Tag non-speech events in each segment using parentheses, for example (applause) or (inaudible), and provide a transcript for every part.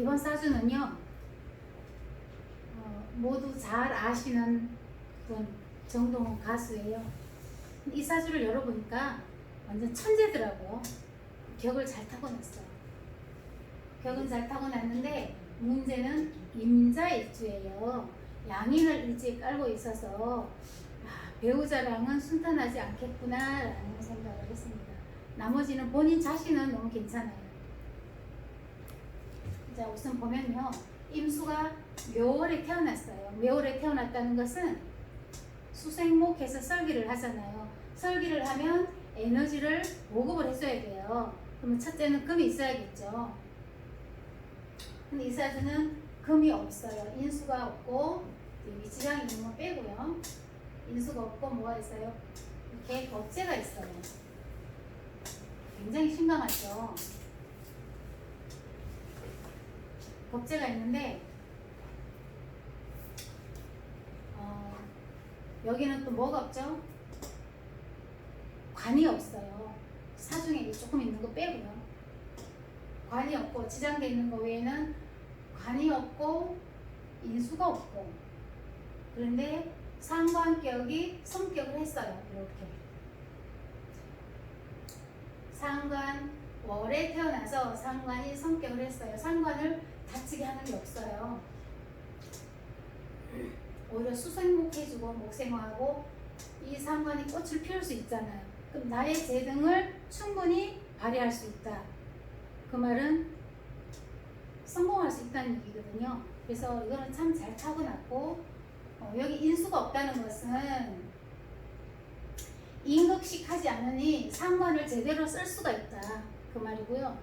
이번 사주는요, 어, 모두 잘 아시는 분, 정동원 가수예요. 이 사주를 열어보니까 완전 천재더라고요. 격을 잘 타고났어요. 격은 잘 타고났는데 문제는 임자일주예요. 양인을 일찍 깔고 있어서 아, 배우자랑은 순탄하지 않겠구나라는 생각을 했습니다. 나머지는 본인 자신은 너무 괜찮아요. 자 우선 보면요. 임수가 묘월에 태어났어요. 묘월에 태어났다는 것은 수생목해서 설기를 하잖아요. 설기를 하면 에너지를 보급을 해줘야 돼요. 그러면 첫째는 금이 있어야겠죠. 근데 이 사주는 금이 없어요. 인수가 없고 이 위치장이 있는 거 빼고요. 인수가 없고 뭐가 있어요? 이렇게 겁재가 있어요. 굉장히 심각하죠. 겁재가 있는데 어, 여기는 또 뭐가 없죠? 관이 없어요. 사중에 조금 있는 거 빼고요. 관이 없고 지장돼 있는 거 외에는 관이 없고 인수가 없고 그런데 상관격이 성격을 했어요. 이렇게 상관 월에 태어나서 상관이 성격을 했어요. 상관을 다치게 하는 게 없어요. 오히려 수생목 해주고 목생화하고 이 상관이 꽃을 피울 수 있잖아요. 그럼 나의 재능을 충분히 발휘할 수 있다. 그 말은 성공할 수 있다는 얘기거든요. 그래서 이거는 참 잘 타고났고 어, 여기 인수가 없다는 것은 임극식 하지 않으니 상관을 제대로 쓸 수가 있다. 그 말이고요.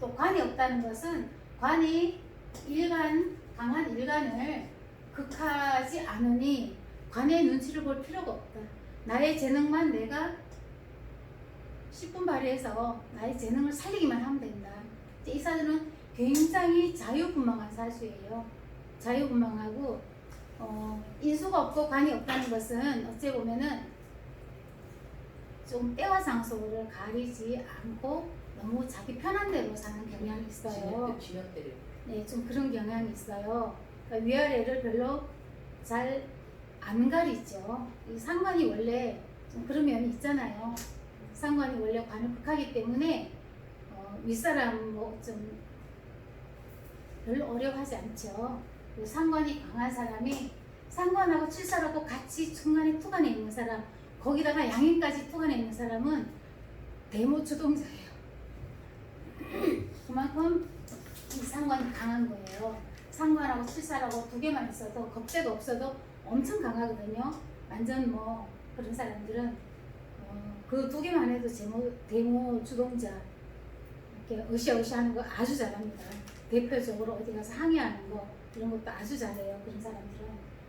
또 관이 없다는 것은 관이 일간, 강한 일간을 극하지 않으니 관의 눈치를 볼 필요가 없다. 나의 재능만 내가 10분 발휘해서 나의 재능을 살리기만 하면 된다. 이 사주는 굉장히 자유분방한 사주예요. 자유분방하고 어, 인수가 없고 관이 없다는 것은 어찌 보면은 좀 때와 장소를 가리지 않고 너무 자기 편한 대로 사는 경향이 있어요. 쥐어때려. 네, 좀 그런 경향이 있어요. 그러니까 위아래를 별로 잘 안 가리죠. 이 상관이 원래 좀 그런 면이 있잖아요. 상관이 원래 관을 극하기 때문에 어, 윗사람 뭐 좀 별로 어려워하지 않죠. 그 상관이 강한 사람이 상관하고 칠살하고 같이 중간에 투간에 있는 사람, 거기다가 양인까지 투간에 있는 사람은 대모주동자예요. 그만큼 이 상관이 강한 거예요. 상관하고 칠살하고 두 개만 있어도 겁재가 없어도 엄청 강하거든요. 완전 뭐 그런 사람들은 어, 그두 개만 해도 제모, 대모 주동자 이렇게 으쌰으쌰하는 거 아주 잘합니다. 대표적으로 어디 가서 항의하는 거 이런 것도 아주 잘해요. 그런 사람들은.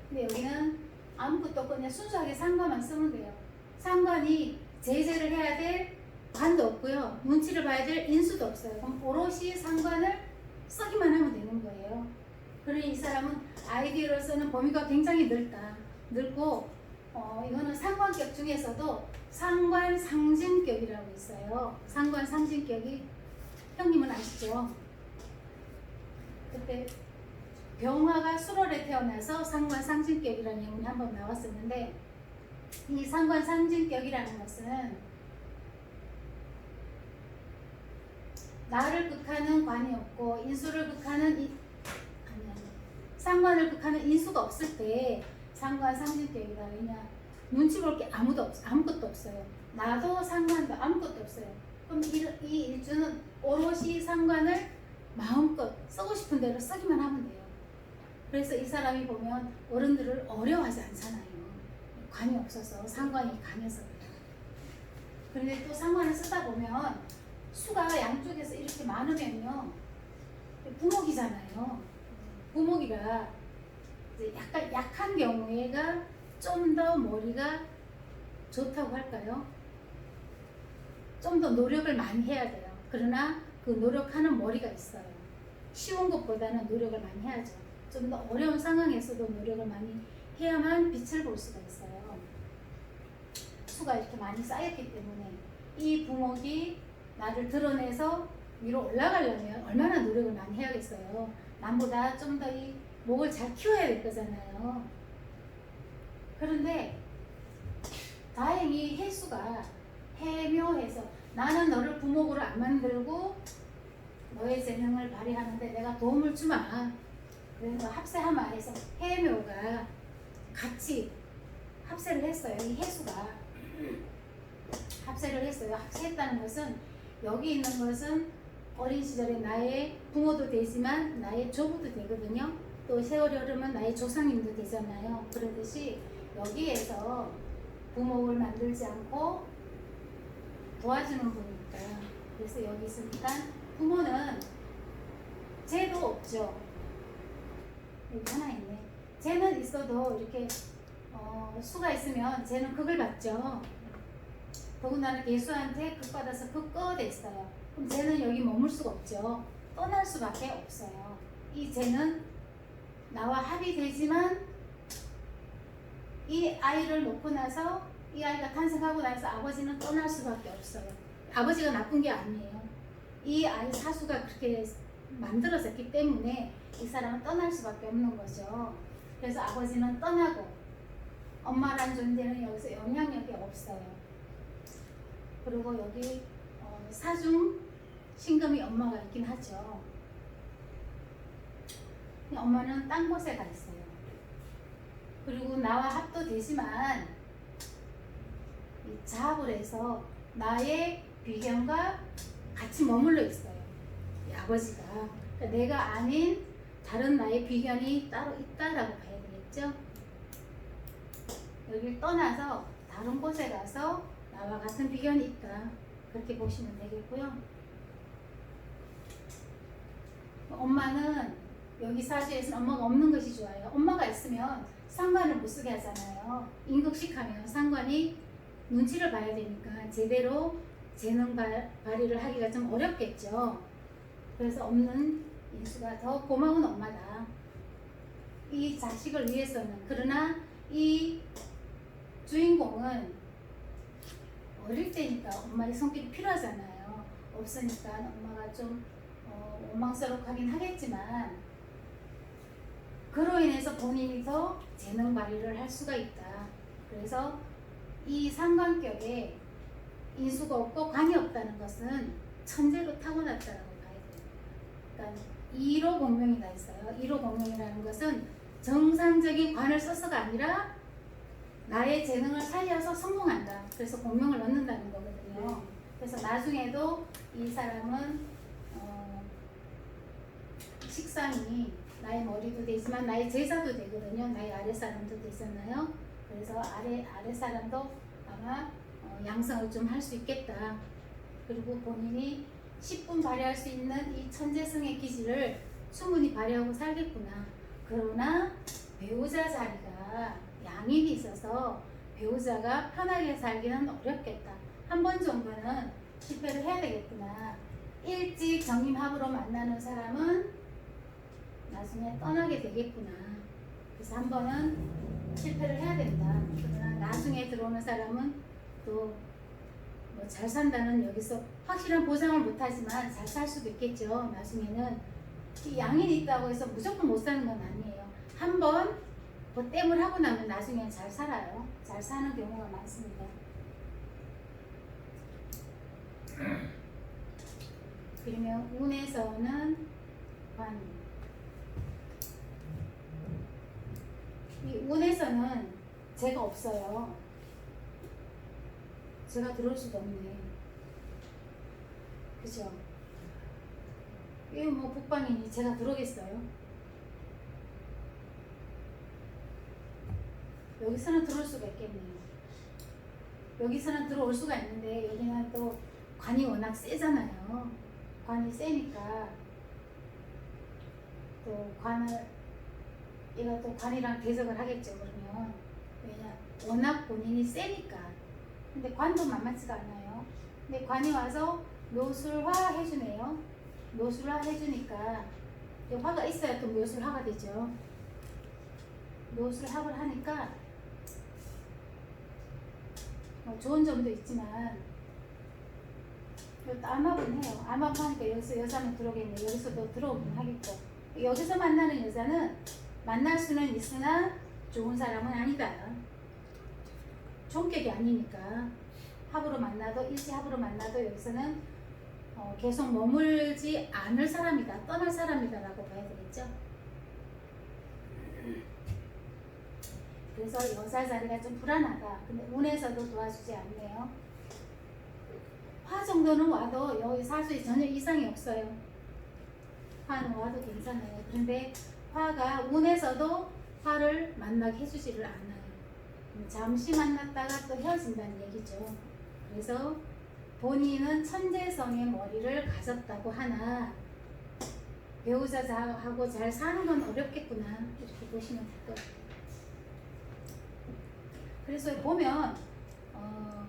근데 여기는 아무것도 없고 그냥 순수하게 상관만 쓰면 돼요. 상관이 제재를 해야 될 관도 없고요. 눈치를 봐야 될 인수도 없어요. 그럼 오롯이 상관을 쓰기만 하면 되는 거예요. 그러니 이 사람은 아이디어로서는 범위가 굉장히 넓다. 넓고 어, 이거는 상관격 중에서도 상관 상징격이라고 있어요. 상관 상징격이 형님은 아시죠? 그때 병화가 수월에 태어나서 상관 상징격이라는 예문이 한번 나왔었는데 이 상관 상징격이라는 것은 나를 극하는 관이 없고 인수를 극하는 이, 아니 아니 상관을 극하는 인수가 없을 때 상관 상징격이다 왜냐? 눈치 볼 게 아무도 없 아무것도 없어요. 나도 상관도 아무것도 없어요. 그럼 이, 이 일주는 오롯이 상관을 마음껏 쓰고 싶은 대로 쓰기만 하면 돼요. 그래서 이 사람이 보면 어른들을 어려워하지 않잖아요. 관이 없어서 상관이 강해서. 그런데 또 상관을 쓰다 보면 수가 양쪽에서 이렇게 많으면요 부목이라 이제 약간 약한 경우에가 좀 더 머리가 좋다고 할까요? 좀 더 노력을 많이 해야 돼요. 그러나 그 노력하는 머리가 있어요. 쉬운 것보다는 노력을 많이 해야죠. 좀 더 어려운 상황에서도 노력을 많이 해야만 빛을 볼 수가 있어요. 수가 이렇게 많이 쌓였기 때문에 이 부목이 나를 드러내서 위로 올라가려면 얼마나 노력을 많이 해야겠어요. 남보다 좀 더 이 목을 잘 키워야 될 거잖아요. 그런데 다행히 혜수가 해묘해서 나는 너를 부목으로 안 만들고 너의 재능을 발휘하는데 내가 도움을 주마. 그래서 합세하마 해서 해묘가 같이 합세를 했어요. 이 해수가 합세를 했어요. 합세했다는 것은 여기 있는 것은 어린 시절에 나의 부모도 되지만 나의 조부도 되거든요. 또 세월이 흐르면 나의 조상님도 되잖아요. 그러듯이 여기에서 부목을 만들지 않고 도와주는 분이니까. 그래서 여기 있으니까 부모는 죄도 없죠. 여기 하나 있네. 죄는 있어도 이렇게 어, 수가 있으면 쟤는 극을 받죠. 더군다나 예수한테 극 받아서 극 꺼냈어요. 그럼 쟤는 여기 머물 수가 없죠. 떠날 수밖에 없어요. 이 쟤는 나와 합의되지만 이 아이를 놓고 나서 이 아이가 탄생하고 나서 아버지는 떠날 수밖에 없어요. 아버지가 나쁜 게 아니에요. 이 아이 사수가 그렇게 만들어졌기 때문에 이 사람은 떠날 수밖에 없는 거죠. 그래서 아버지는 떠나고 엄마란 존재는 여기서 영향력이 없어요. 그리고 여기 어, 사중 신금이 엄마가 있긴 하죠. 엄마는 딴 곳에 가 있어요. 그리고 나와 합도 되지만 이 자합을 해서 나의 비견과 같이 머물러 있어요. 이 아버지가 그러니까 내가 아닌 다른 나의 비견이 따로 있다라고 봐야 되겠죠. 여기를 떠나서 다른 곳에 가서 나와 같은 비견이 있다. 그렇게 보시면 되겠고요. 엄마는 여기 사주에서는 엄마가 없는 것이 좋아요. 엄마가 있으면 상관을 못 쓰게 하잖아요. 임극식하면 상관이 눈치를 봐야 되니까 제대로 재능 발- 발휘를 하기가 좀 어렵겠죠. 그래서 없는 인수가 더 고마운 엄마다. 이 자식을 위해서는 그러나 이 주인공은 어릴 때니까 엄마의 손길이 필요하잖아요. 없으니까 엄마가 좀 어, 원망스럽하긴 하겠지만 그로 인해서 본인이 더 재능 발휘를 할 수가 있다. 그래서 이 상관격에 인수가 없고 관이 없다는 것은 천재로 타고났다라고 봐야 돼요. 그러니까 1호 공명이 다 있어요. 1호 공명이라는 것은 정상적인 관을 써서가 아니라 나의 재능을 살려서 성공한다. 그래서 공명을 얻는다는 거거든요. 그래서 나중에도 이 사람은 어, 식상이 나의 머리도 되지만 나의 제자도 되거든요. 나의 아래 사람도 되잖아요. 그래서 아래 아래 사람도 아마 어, 양성을 좀 할 수 있겠다. 그리고 본인이 10분 발휘할 수 있는 이 천재성의 기질을 충분히 발휘하고 살겠구나. 그러나 배우자 자리가 양인이 있어서 배우자가 편하게 살기는 어렵겠다. 한 번 정도는 실패를 해야 되겠구나. 일찍 정임합으로 만나는 사람은 나중에 떠나게 되겠구나. 그래서 한 번은 실패를 해야 된다. 그러나 나중에 들어오는 사람은 또 뭐 잘 산다는 여기서 확실한 보장을 못하지만 잘 살 수도 있겠죠. 나중에는 이 양인이 있다고 해서 무조건 못 사는 건 아니에요. 한번 그 땜을 하고 나면 나중에 잘 살아요. 잘 사는 경우가 많습니다. 그러면 운에서는 관. 이 운에서는 제가 없어요. 제가 들어올 수도 없네. 그죠? 이게 뭐 북방이니 제가 들어오겠어요? 여기서는 들어올 수가 있겠네요. 여기서는 들어올 수가 있는데 여기는 또 관이 워낙 세잖아요. 관이 세니까 또 관을 얘가 또 관이랑 대적을 하겠죠. 그러면 왜냐 워낙 본인이 세니까. 근데 관도 만만치가 않아요. 근데 관이 와서 묘술화 해주네요. 묘술화 해주니까 이 화가 있어야 또 묘술화가 되죠. 묘술합을 하니까 뭐 좋은 점도 있지만 또 암합은 해요. 암합하니까 여기서 여자는 들어오겠네. 여기서도 들어오긴 하겠고 여기서 만나는 여자는 만날 수는 있으나 좋은 사람은 아니다. 종격이 아니니까 합으로 만나도 일시 합으로 만나도 여기서는 어, 계속 머물지 않을 사람이다, 떠날 사람이다라고 봐야 되겠죠. 그래서 여자 자리가 좀 불안하다. 근데 운에서도 도와주지 않네요. 화 정도는 와도 여기 사수에 전혀 이상이 없어요. 화는 와도 괜찮아요. 그런데 화가 운에서도 화를 만나게 해주지를 않아요. 음, 잠시 만났다가 또 헤어진다는 얘기죠. 그래서 본인은 천재성의 머리를 가졌다고 하나 배우자하고 잘 사는 건 어렵겠구나 이렇게 보시면 될 것 같아요. 그래서 보면 어,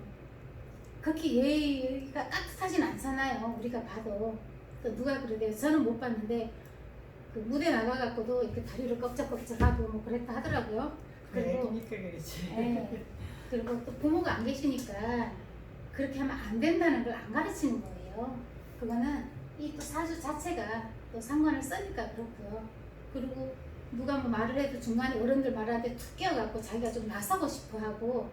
그렇게 예의가 깍듯하진 않잖아요. 우리가 봐도 또 누가 그러대요. 저는 못 봤는데 그 무대 나가갖고도 이렇게 다리를 꺽적꺽적하고 뭐 그랬다 하더라고요. 그리고 그러니까 그렇지. 예. 그리고 또 부모가 안 계시니까 그렇게 하면 안 된다는 걸 안 가르치는 거예요. 그거는 이 또 사주 자체가 또 상관을 쓰니까 그렇고요. 그리고 누가 뭐 말을 해도 중간에 어른들 말하는데 툭 끼어갖고 자기가 좀 나서고 싶어 하고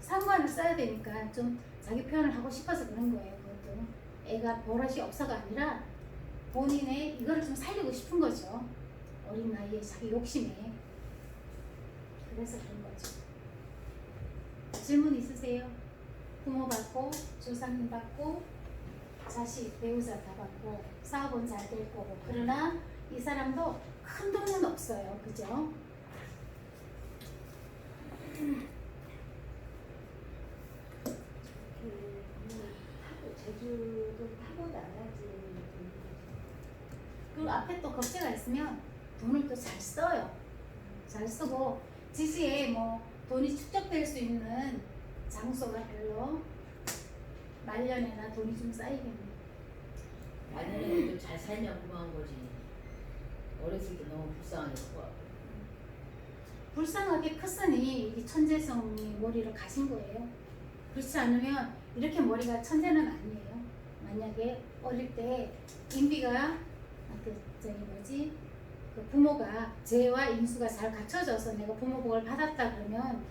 상관을 써야 되니까 좀 자기 표현을 하고 싶어서 그런 거예요. 그것도 애가 버릇이 없어가 아니라 본인의 이거를 좀 살리고 싶은 거죠. 어린 나이에 자기 욕심에 그래서 그런 거죠. 질문 있으세요? 부모 받고 조상님 받고 자식 배우자 다 받고 사업은 잘 될 거고 그러나 이 사람도 큰 돈은 없어요. 그죠? 제주도 타고 나가지. 그리고 앞에 또 겁재가 있으면 돈을 또 잘 써요. 잘 쓰고 지시에 뭐 돈이 축적될 수 있는 장소가 별로 말년에나 돈이 좀 쌓이겠네요. 말년에도 잘 살면 고마운 거지. 어렸을 때 너무 불쌍하게 커. 불쌍하게 컸으니 이 천재성이 머리를 가신 거예요. 그렇지 않으면 이렇게 머리가 천재는 아니에요. 만약에 어릴 때 인비가 아, 그 저기 뭐지 그 부모가 재와 인수가 잘 갖춰져서 내가 부모 복을 받았다 그러면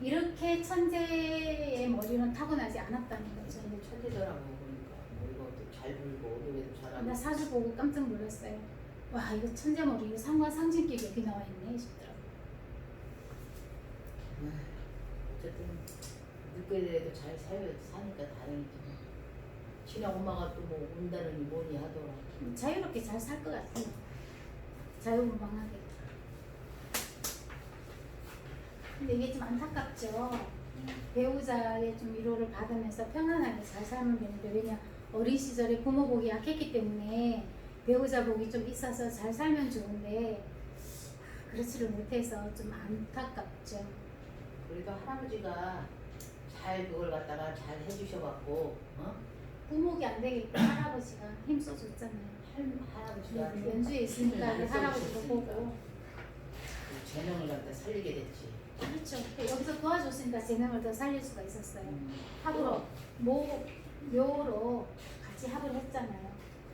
이렇게 천재의 머리는 타고나지 않았다는 거죠. 천재더라고 보니까. 뭐 이것도 잘 불고 노래도 잘하고. 나 사주 보고 깜짝 놀랐어요. 와 이거 천재 머리 이거 상관 상징격 여기 나와 있네 싶더라고. 어쨌든 늦게라도 잘 살, 사니까 다행이지. 친형 엄마가 또 뭐 온다느니 뭐니 하더라. 자유롭게 잘 살 것 같아요. 자유분방하게. 근데 이게 좀 안타깝죠. 배우자의 좀 위로를 받으면서 평안하게 잘 살면 되는데 왜냐 어린 시절에 부모 복이 약했기 때문에 배우자 복이 좀 있어서 잘 살면 좋은데 그렇지를 못해서 좀 안타깝죠. 그러니까 할아버지가 잘 그걸 갖다가 잘 해주셔갖고 어? 부목이 안 되겠고 할아버지가 힘써줬잖아요. 할, 할아버지가 좀 연주에 있으니까 할아버지도 보고 그 재능을 갖다 살리게 됐지. 그렇죠. 여기서 도와줬으니까 재능을 더 살릴 수가 있었어요. 음. 합으로 모 묘로 같이 합을 했잖아요.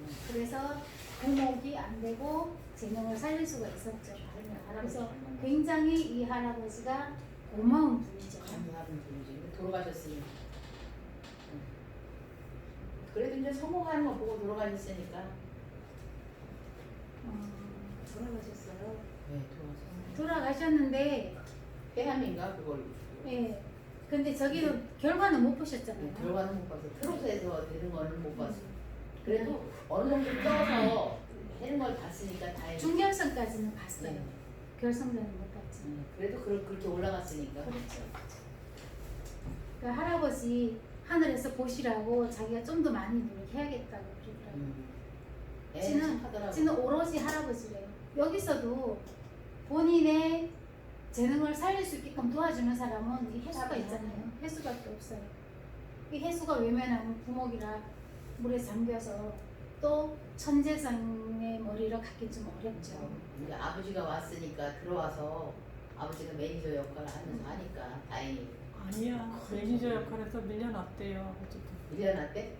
음. 그래서 부목이 안 되고 재능을 살릴 수가 있었죠. 그래서 굉장히 이 할아버지가 고마운 분이죠. 하는 분이지. 근데 돌아가셨으니. 음. 그래도 이제 성공하는 거 보고 돌아가셨으니까. 어, 돌아가셨어요. 네, 돌아가셨. 돌아가셨는데, 폐암인가 그걸. 예. 근데 저기도 결과는 못 보셨잖아요. 네, 결과는 못 봤어. 트로트에서 되는 거는 못 봤어. 음. 그래도 어느 정도 떠서 하는 걸 봤으니까 다행이지. 중결선까지는 봤어요. 네. 결승전은 못 봤지. 음, 그래도 그, 그렇게 올라갔으니까. 그렇죠. 그 할아버지 하늘에서 보시라고 자기가 좀 더 많이 노력해야겠다고 그러더라고요. 음. 지는- 애는 착하더라고. 지는 오로지 할아버지래요. 여기서도 본인의 재능을 살릴 수 있게끔 도와주는 사람은 이 해수가 있잖아요. 해수밖에 없어요. 이 해수가 외면하면 부목이라 물에 잠겨서 또 천재성의 머리를 갖기 좀 어렵죠. 이제 아버지가 왔으니까 들어와서 아버지가 매니저 역할을 하면서 하니까 다행히 아니야. 매니저 역할에서 밀려났대요. 어쨌든. 밀려났대?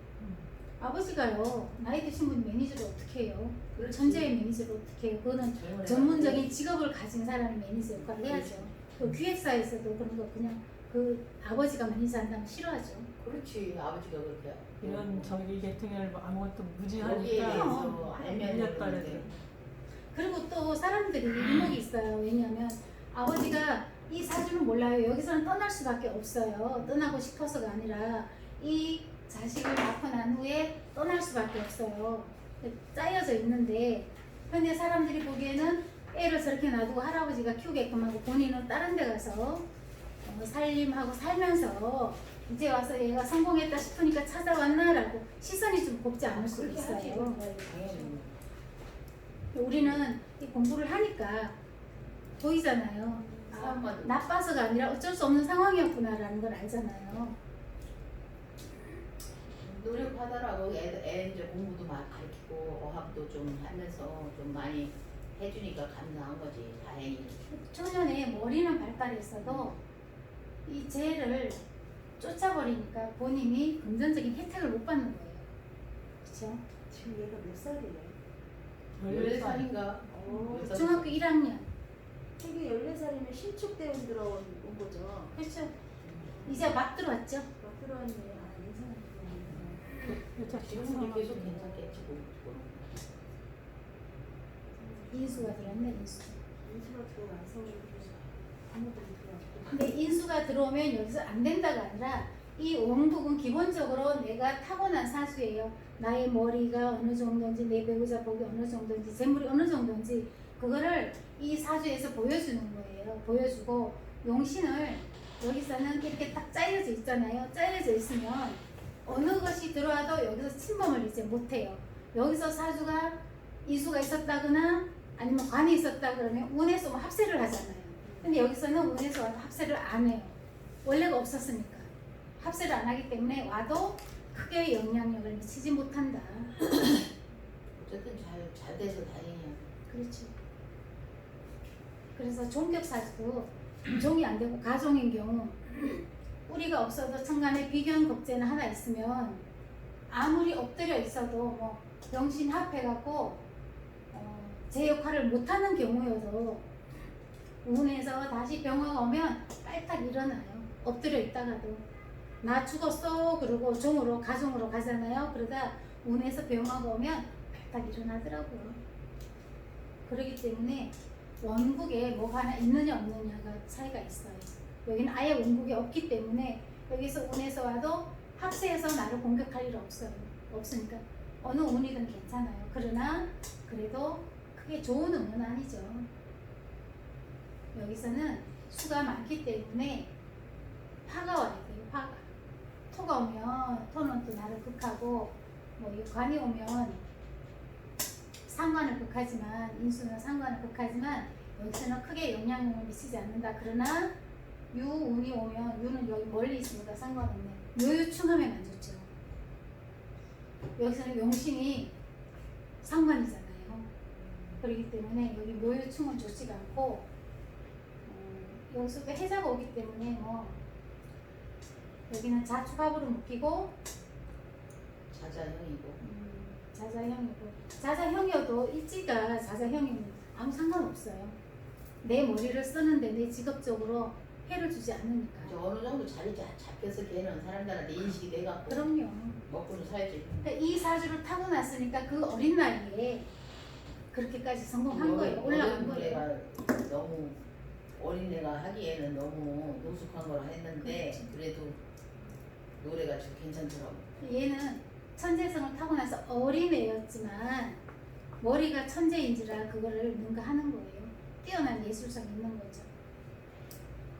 아버지가요 나이 드신 분 매니저를 어떻게 해요? 그렇지. 천재의 매니저를 어떻게 해요? 그거는 젊은 전문적인 직업을 가진 사람이 매니저 역할을 해야죠. 또 기획사에서도 그런 거 그냥 그 아버지가 매니저 한다면 싫어하죠. 그렇지 아버지가 그렇게 이런 저기 계통을 뭐 아무것도 무지하니까 대해서 알면 밀렸다 되는데. 그래도. 그리고 또 사람들이 이목이 있어요. 왜냐하면 아버지가 이 사주는 몰라요. 여기서는 떠날 수밖에 없어요. 떠나고 싶어서가 아니라 이 자식을 낳고 난 후에 떠날 수밖에 없어요. 짜여져 있는데 근데 사람들이 보기에는 애를 저렇게 놔두고 할아버지가 키우게끔 하고 본인은 다른 데 가서 어, 살림하고 살면서 이제 와서 얘가 성공했다 싶으니까 찾아왔나라고 시선이 좀 곱지 않을 수도 있어요. 당연히 우리는 이 공부를 하니까 보이잖아요. 아, 나빠서가 아니라 어쩔 수 없는 상황이었구나라는 걸 알잖아요. 노력하더라고 애, 애 이제 공부도 막 가르치고 어학도 좀 하면서 좀 많이 해주니까 감사한 거지 다행히 초년에 머리는 발달했어도 이 죄를 쫓아버리니까 본인이 금전적인 혜택을 못 받는 거예요. 그렇죠? 지금 얘가 몇 살이래? 열네 살인가 어, 여덟 중학교 1학년. 되게 14살이면 신축대원 들어온 온 거죠. 그렇죠. 이제 막 들어왔죠. 막 들어왔네. 아, 괜찮아. 여자 지금은 계속 괜찮겠지 뭐. 인수가 들어왔네, 인수. 인수가 들어와서 근데 인수가 들어오면 여기서 안 된다가 아니라 이 원국은 기본적으로 내가 타고난 사주예요. 나의 머리가 어느 정도인지 내 배우자 복이 어느 정도인지 재물이 어느 정도인지 그거를 이 사주에서 보여주는 거예요. 보여주고 용신을 여기서는 이렇게 딱 짜여져 있잖아요. 짜여져 있으면 어느 것이 들어와도 여기서 침범을 이제 못해요. 여기서 사주가 이수가 있었다거나 아니면 관이 있었다 그러면 운에서 뭐 합세를 하잖아요. 근데 여기서는 운에서 와도 합세를 안 해요. 원래가 없었으니까. 합세를 안 하기 때문에 와도 크게 영향력을 미치지 못한다. (coughs) 어쨌든 잘, 잘 돼서 다행이야 그렇죠. 그래서 종격 사주도 종이 안 되고 가종인 경우 (coughs) 뿌리가 없어도 천간에 비견 겁재는 하나 있으면 아무리 엎드려 있어도 뭐 병신 합해갖고 어, 제 역할을 못하는 경우여도 운에서 다시 병화가 오면 빨딱 일어나요. 엎드려 있다가도 나 죽었어 그러고 종으로 가종으로 가잖아요. 그러다 운에서 병화가 오면 빨딱 일어나더라고요. 그렇기 때문에 원국에 뭐가 하나 있느냐 없느냐가 차이가 있어요. 여기는 아예 원국이 없기 때문에 여기서 운에서 와도 합세해서 나를 공격할 일 없어요. 없으니까 어느 운이든 괜찮아요. 그러나 그래도 크게 좋은 운은 아니죠. 여기서는 수가 많기 때문에 화가 와야 돼요. 화가. 토가 오면 토는 또 나를 극하고 뭐이 관이 오면 상관을 극하지만 인수는 상관을 극하지만 여기서는 크게 영향을 미치지 않는다. 그러나 유운이 오면 유는 여기 멀리 있으니까 상관없네. 요유충하면 안 좋죠. 여기서는 용신이 상관이잖아요. 그렇기 때문에 여기 묘유충은 좋지가 않고 음, 여기서도 해자가 오기 때문에 뭐 여기는 자축합으로 묶이고 자자형이고 음, 자자형이고 자자형이어도 일지가 자자형이면 아무 상관없어요. 내 머리를 쓰는데 내 직업적으로 해를 주지 않으니까. 어느 정도 자리 잡- 잡혀서 걔는 사람들한테 인식이 돼갖고 그럼요. 먹고는 살지 그러니까 이 사주를 타고 났으니까 그 어린 나이에 그렇게까지 성공한 거예요. 올라간 거예요. 너무 어린 애가 하기에는 너무 노숙한 걸 했는데 그래도 노래가 좀 괜찮더라고 얘는 천재성을 타고나서 어린애였지만 머리가 천재인지라 그거를 능가하는 거예요. 뛰어난 예술성이 있는 거죠.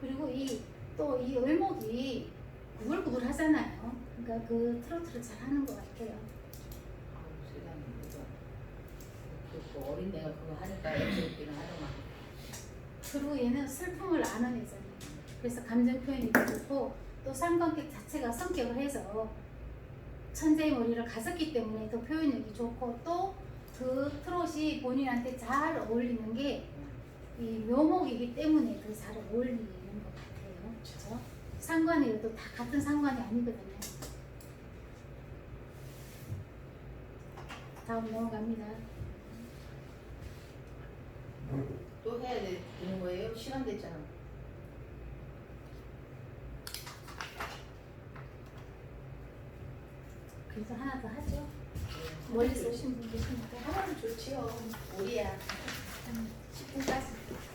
그리고 이 또 이 을목이 구불구불 하잖아요. 그러니까 그 트로트를 잘 하는 것 같아요. 세상에 그 어린 애가 그거 하니까 애들끼리 하더만 그리고 얘는 슬픔을 아는 애잖아요. 그래서 감정 표현이 좋고 또 상관객 자체가 성격을 해서 천재의 머리를 가졌기 때문에 더 표현력이 좋고 또 그 트롯이 본인한테 잘 어울리는 게 이 묘목이기 때문에 그잘 어울리는 것 같아요. 그렇죠? 상관이어도 다 같은 상관이 아니거든요. 다음 넘어갑니다. 또 해야 되- 되는 거예요? 시간 됐잖아. 그래서 하나 더 하죠. 네. 멀리서 오신 분 계시니까 하나는 좋지요. 우리야. 한 10분까지.